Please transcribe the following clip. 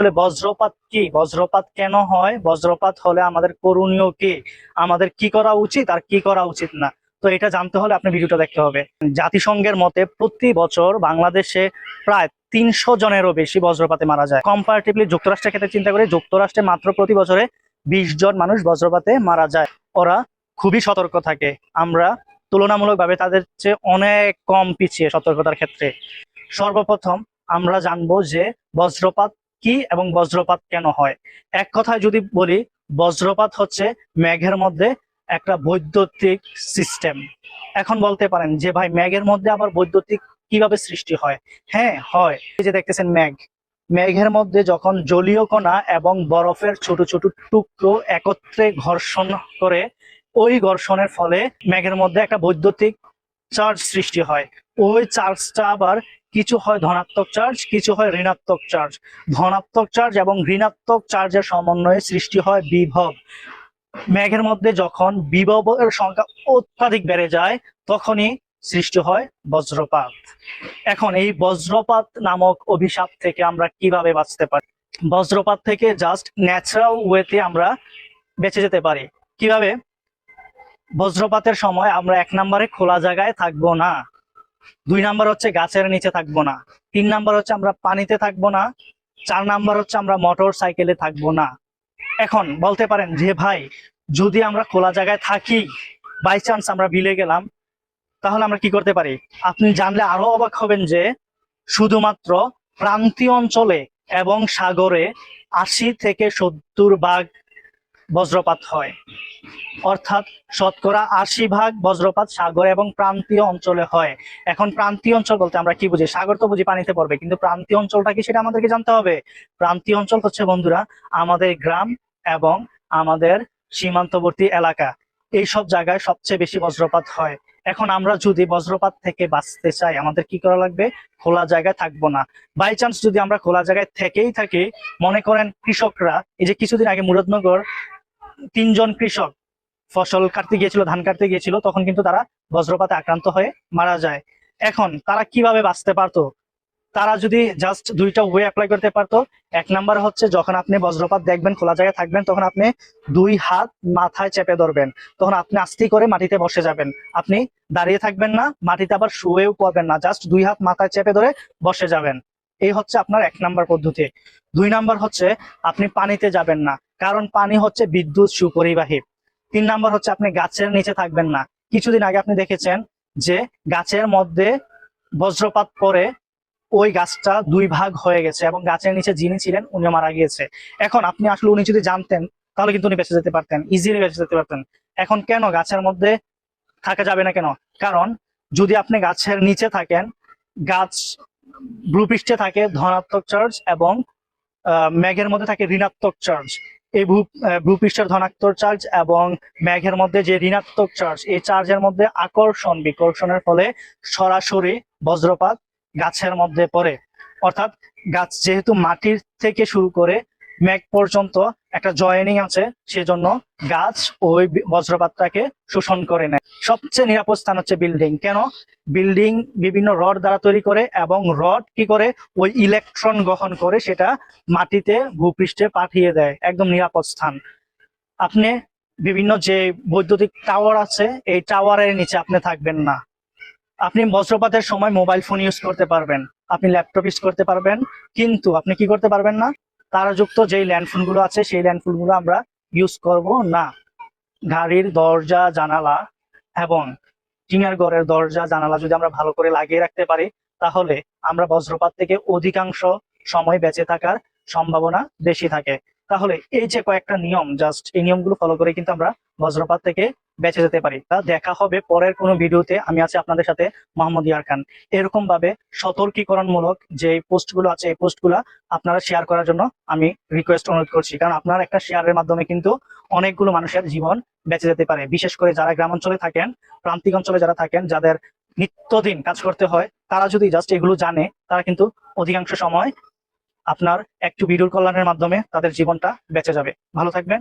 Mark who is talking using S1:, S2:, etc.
S1: আসলে বজ্রপাত কি? বজ্রপাত কেন হয়? বজ্রপাত হলে আমাদের করণীয় কি? আমাদের কি করা উচিত আর কি করা উচিত না? তো এটা জানতে হলে আপনি ভিডিওটা দেখতে হবে। জাতিসংঘের মতে প্রতি বছর বাংলাদেশে প্রায় তিনশো জনেরও বেশি বজ্রপাতে মারা যায়। কম্পারেটিভলি যুক্তরাষ্ট্রের ক্ষেত্রে চিন্তা করে যুক্তরাষ্ট্রে মাত্র প্রতি বছরে বিশ জন মানুষ বজ্রপাতে মারা যায়। ওরা খুবই সতর্ক থাকে। আমরা তুলনামূলকভাবে তাদের চেয়ে অনেক কম পিছিয়ে সতর্কতার ক্ষেত্রে। সর্বপ্রথম আমরা জানব যে বজ্রপাত কি এবং বজ্রপাত কেন হয়? এক কথায় যদি বলি, বজ্রপাত হচ্ছে মেঘের মধ্যে একটা বৈদ্যুতিক সিস্টেম এখন বলতে পারেন যে, ভাই, মেঘের মধ্যে আবার বৈদ্যুতিক কীভাবে সৃষ্টি হয়? হ্যাঁ হয়। এই যে দেখতেছেন মেঘ। মেঘের মধ্যে যখন জলীয় কণা এবং বরফের ছোট ছোট টুকরো একত্রে ঘর্ষণ করে, ওই ঘর্ষণের ফলে মেঘের মধ্যে একটা বৈদ্যুতিক চার্জ সৃষ্টি হয়। ওই চার্জটা আবার কিছু হয় ধনাত্মক চার্জ কিছু হয় ঋণাত্মক চার্জ ধনাত্মক চার্জ এবং ঋণাত্মক চার্জের সমন্বয়ে সৃষ্টি হয় বিভব। মেঘের মধ্যে যখন বিভবের সংখ্যা অত্যাধিক বেড়ে যায়, তখনই সৃষ্টি হয় বজ্রপাত। এখন এই বজ্রপাত নামক অভিশাপ থেকে আমরা কীভাবে বাঁচতে পারি? বজ্রপাত থেকে জাস্ট ন্যাচারাল ওয়েতে আমরা বেঁচে যেতে পারি। কীভাবে? বজ্রপাতের সময় আমরা এক নম্বরে খোলা জায়গায় থাকব না। দুই নাম্বার হচ্ছে গাছের নিচে থাকব না। তিন নাম্বার হচ্ছে আমরা পানিতে থাকব না। চার নাম্বার হচ্ছে আমরা মোটর সাইকেলে থাকব না। এখন বলতে পারেন যে, ভাই, যদি আমরা খোলা জায়গায় থাকি বাই চান্স আমরা বিলে গেলাম, তাহলে আমরা কি করতে পারি? আপনি জানলে আরও অবাক হবেন যে, শুধুমাত্র প্রান্তীয় অঞ্চলে এবং সাগরে আশি থেকে সত্তর ভাগ বজ্রপাত হয়। অর্থাৎ শতকরা আশি ভাগ বজ্রপাত সাগর এবং প্রান্তীয় অঞ্চলে হয়। এখন প্রান্তীয় অঞ্চল বলতে আমরা কি বুঝি? সাগর তো বুঝি পানিতে পড়বে, কিন্তু প্রান্তীয় অঞ্চলটা কি সেটা আমাদেরকে জানতে হবে? প্রান্তীয় অঞ্চল হচ্ছে বন্ধুরা আমাদের গ্রাম এবং আমাদের সীমান্তবর্তী এলাকা। এই সব জায়গায় সবচেয়ে বেশি বজ্রপাত হয়। এখন আমরা যদি বজ্রপাত থেকে বাঁচতে চাই, আমাদের কি করা লাগবে? খোলা জায়গায় থাকব না। বাই চান্স যদি আমরা খোলা জায়গায় থেকেই থাকি, মনে করেন কৃষকরা, এই যে কিছুদিন আগে মুরাদনগর তিনজন কৃষক ফসল কাটতে গিয়েছিল, ধান কাটতে গিয়েছিল, তখন কিন্তু তারা বজ্রপাতে আক্রান্ত হয়ে মারা যায়। এখন তারা কীভাবে বাঁচতে পারতো? তারা যদি জাস্ট দুইটা ওয়ে অ্যাপ্লাই করতে পারতো। এক নাম্বার হচ্ছে, যখন আপনি বজ্রপাত দেখবেন, খোলা জায়গায় থাকবেন, তখন আপনি দুই হাত মাথায় চেপে ধরবেন। তখন আপনি আস্তে করে মাটিতে বসে যাবেন। আপনি দাঁড়িয়ে থাকবেন না, মাটিতে আবার শুয়েও পড়বেন না জাস্ট দুই হাত মাথায় চেপে ধরে বসে যাবেন। এই হচ্ছে আপনার এক নাম্বার পদ্ধতি। দুই নাম্বার হচ্ছে আপনি পানিতে যাবেন না, কারণ পানি হচ্ছে বিদ্যুৎ সুপরিবাহী। তিন নাম্বার হচ্ছে আপনি গাছের নিচে থাকবেন না। কিছুদিন আগে আপনি দেখেছেন যে গাছের মধ্যে বজ্রপাত পরে ওই গাছটা দুই ভাগ হয়ে গেছে এবং গাছের নিচে যিনি ছিলেন উনি মারা গিয়েছে। এখন আপনি আসলে উনি যদি জানতেন, তাহলে কিন্তু উনি বেঁচে যেতে পারতেন ইজিলি বেঁচে যেতে পারতেন। এখন কেন গাছের মধ্যে থাকা যাবে না কেন? কারণ যদি আপনি গাছের নিচে থাকেন, গাছ ভূপৃষ্ঠে থাকে ধনাত্মক চার্জ এবং মেঘের মধ্যে থাকে ঋণাত্মক চার্জ এই ভূ ভূপৃষ্ঠের ধনাত্মক চার্জ এবং মেঘের মধ্যে যে ঋণাত্মক চার্জ এই চার্জের মধ্যে আকর্ষণ, বিকর্ষণের ফলে সরাসরি বজ্রপাত গাছের মধ্যে পড়ে। অর্থাৎ গাছ যেহেতু মাটির থেকে শুরু করে মেঘ পর্যন্ত একটা জয়েনিং আছে, সেজন্য গাছ ওই বজ্রপাতটাকে শোষণ করে নেয়। সবচেয়ে নিরাপদ স্থান হচ্ছে বিল্ডিং। কেন? বিল্ডিং বিভিন্ন রড দ্বারা তৈরি করে এবং রড কি করে? ওই ইলেকট্রন গ্রহণ করে সেটা মাটিতে, ভূপৃষ্ঠে পাঠিয়ে দেয়। একদম নিরাপদ স্থান। আপনি বিভিন্ন যে বৈদ্যুতিক টাওয়ার আছে, এই টাওয়ারের নিচে আপনি থাকবেন না। আপনি বজ্রপাতের সময় মোবাইল ফোন ইউজ করতে পারবেন। আপনি ল্যাপটপ ইউজ করতে পারবেন। কিন্তু আপনি কি করতে পারবেন না? তারাযুক্ত যেই ল্যান্ডফোনগুলো আছে, সেই ল্যান্ডফোনগুলো আমরা ইউজ করব। না, গাড়ির দরজা, জানালা এবং টিনের ঘরের দরজা, জানালা যদি আমরা ভালো করে লাগিয়ে রাখতে পারি, তাহলে আমরা বজ্রপাত থেকে অধিকাংশ সময় বেঁচে থাকার সম্ভাবনা বেশি থাকে। তাহলে এই যে কয়েকটা নিয়ম জাস্ট এই নিয়মগুলো ফলো করে কিন্তু আমরা বজ্রপাত থেকে বেঁচে যেতে পারি। তা দেখা হবে পরের কোনো ভিডিওতে। আমি আছি আপনাদের সাথে মোহাম্মদ ইয়ার খান। এরকম ভাবে সতর্কীকরণমূলক যে পোস্টগুলো আছে, এই পোস্টগুলো আপনারা শেয়ার করার জন্য আমি রিকোয়েস্ট অনুরোধ করছি। কারণ আপনার একটা শেয়ারের মাধ্যমে কিন্তু অনেকগুলো মানুষের জীবন বেঁচে যেতে পারে। বিশেষ করে যারা গ্রাম অঞ্চলে থাকেন, প্রান্তিক অঞ্চলে যারা থাকেন, যাদের নিত্যদিন কাজ করতে হয়, তারা যদি জাস্ট এগুলো জানে, তারা কিন্তু অধিকাংশ সময় আপনার একটু ভিডিওর কল্যাণের মাধ্যমে তাদের জীবনটা বেঁচে যাবে। ভালো থাকবেন।